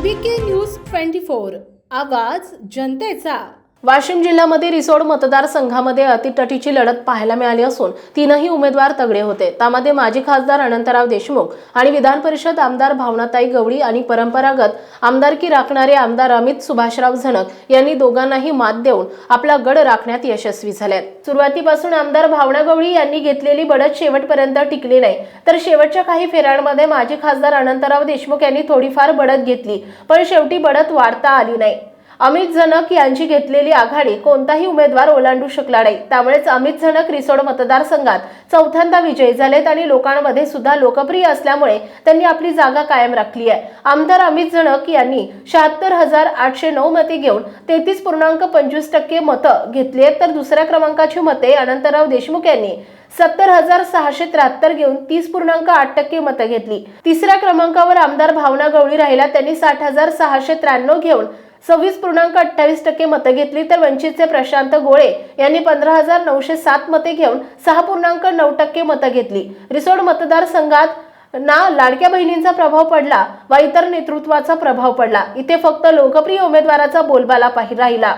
I B K news twenty four. आवाज जनतेचा. वाशिम जिल्ह्यामध्ये रिसोड मतदारसंघामध्ये अतिटटीची लढत पाहायला मिळाली असून तीनही उमेदवार तगडे होते. त्यामध्ये माजी खासदार अनंतराव देशमुख आणि विधान परिषद आमदार भावनाताई गवळी आणि परंपरागत आमदारकी राखणारे आमदार अमित सुभाषराव झणक यांनी दोघांनाही मात देऊन आपला गड राखण्यात यशस्वी झालेत. सुरुवातीपासून आमदार भावना गवळी यांनी घेतलेली बढत शेवटपर्यंत टिकली नाही. तर शेवटच्या काही फेऱ्यांमध्ये माजी खासदार अनंतराव देशमुख यांनी थोडीफार बढत घेतली पण शेवटी बढत वाढता आली नाही. अमित झनक यांची घेतलेली आघाडी कोणताही उमेदवार ओलांडू शकला नाही. त्यामुळेच अमित झनक रिसोड मतदारसंघात चौथ्यांदा विजयी झालेत आणि लोकांमध्ये सुद्धा लोकप्रिय असल्यामुळे त्यांनी आपली जागा कायम राखली आहे. आमदार अमित झनक यांनी शहात्तर हजार आठशे नऊ मते घेऊन तेहतीस पूर्णांक पंचवीस टक्के मतं घेतली आहेत. तर दुसऱ्या क्रमांकाची मते अनंतराव देशमुख यांनी सत्तर हजार सहाशे त्र्याहत्तर घेऊन तीस पूर्णांक आठ टक्के मतं घेतली. तिसऱ्या क्रमांकावर आमदार भावना गवळी राहिला त्यांनी साठ हजार सहाशे त्र्याण्णव घेऊन सव्वीस पूर्णांक अठ्ठावीस टक्के मतं घेतली तर वंचितचे प्रशांत गोळे यांनी पंधरा हजार नऊशे सात मते घेऊन सहा पूर्णांक नऊ टक्के मतं घेतली. रिसोड मतदारसंघात ना लाडक्या बहिणींचा प्रभाव पडला व इतर नेतृत्वाचा प्रभाव पडला. इथे फक्त लोकप्रिय उमेदवाराचा बोलबाला पाहि राहिला.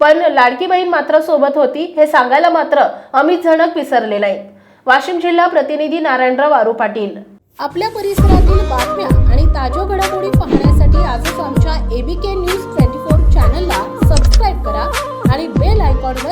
पण लाडकी बहीण मात्र सोबत होती हे सांगायला मात्र अमित झणक विसरले नाहीत. वाशिम जिल्हा प्रतिनिधी नारायणराव आरू पाटील. आपल्या परिसरातील बातम्या आणि ताज्या घडामोडी